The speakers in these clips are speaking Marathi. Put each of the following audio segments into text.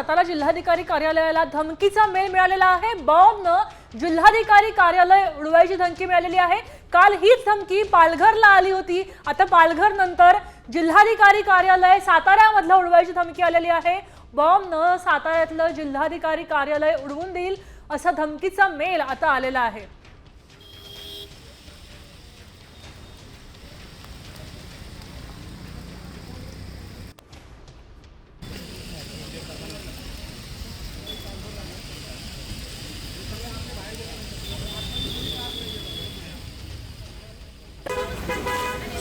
सातारा जिल्हाधिकारी कार्यालयाला धमकीचा मेल मिळालेला आहे. बॉम्बनं जिल्हाधिकारी कार्यालय उडवायची धमकी मिळालेली आहे. काल हीच धमकी पालघरला आली होती. आता पालघर नंतर जिल्हाधिकारी कार्यालय साताऱ्यामधलं उडवायची धमकी आलेली आहे. बॉम्बनं साताऱ्यातलं जिल्हाधिकारी कार्यालय उडवून देईल असा धमकीचा मेल आता आलेला आहे.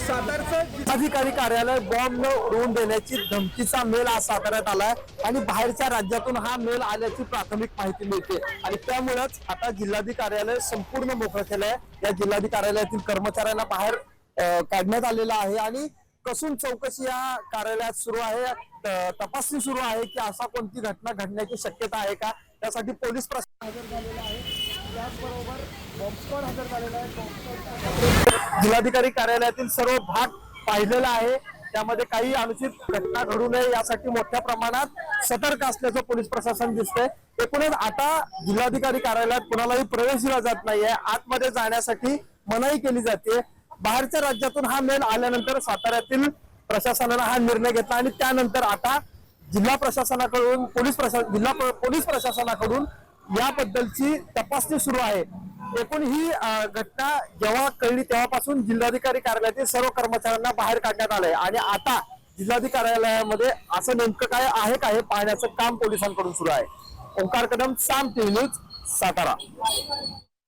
अधिकारी कार्यालय बॉम्ब न उडवून देण्याची धमकीचा मेल आज साताऱ्यात आलाय आणि बाहेरच्या राज्यातून हा मेल आल्याची प्राथमिक माहिती मिळते. आणि त्यामुळेच आता जिल्हाधिकार्यालय संपूर्ण मोकळं आहे या जिल्हाधिकार्यालयातील कर्मचाऱ्यांना बाहेर काढण्यात आलेलं आहे आणि कसून चौकशी या कार्यालयात सुरू आहे तपासणी सुरू आहे की असा कोणती घटना घडण्याची शक्यता आहे का? त्यासाठी पोलीस प्रशासन हजर झालेला आहे. त्याचबरोबर बॉम्बस्क्वॉड हजर झालेला आहे. जिल्हाधिकारी कार्यालयातील सर्व भाग पाहिलेला आहे. त्यामध्ये काही अनुचित घटना घडू नये यासाठी मोठ्या प्रमाणात सतर्क असल्याचं पोलीस प्रशासन दिसतंय. एकूणच आता जिल्हाधिकारी कार्यालयात कुणालाही प्रवेश दिला जात नाहीये. आतमध्ये जाण्यासाठी मनाई केली जाते. बाहेरच्या राज्यातून हा मेल आल्यानंतर साताऱ्यातील प्रशासनानं हा निर्णय घेतला आणि त्यानंतर आता जिल्हा प्रशासनाकडून पोलीस प्रशासन जिल्हा पोलीस प्रशासनाकडून याबद्दलची तपासणी सुरू आहे. एकूण ही घटना जेव्हा कळली तेव्हापासून जिल्हाधिकारी कार्यालयातील सर्व कर्मचाऱ्यांना बाहेर काढण्यात आलंय. आणि आता जिल्हाधिकारी कार्यालयामध्ये असं नेमकं काय आहे का हे पाहण्याचं काम पोलिसांकडून सुरू आहे. Omkar Kadam Saam TV news Satara.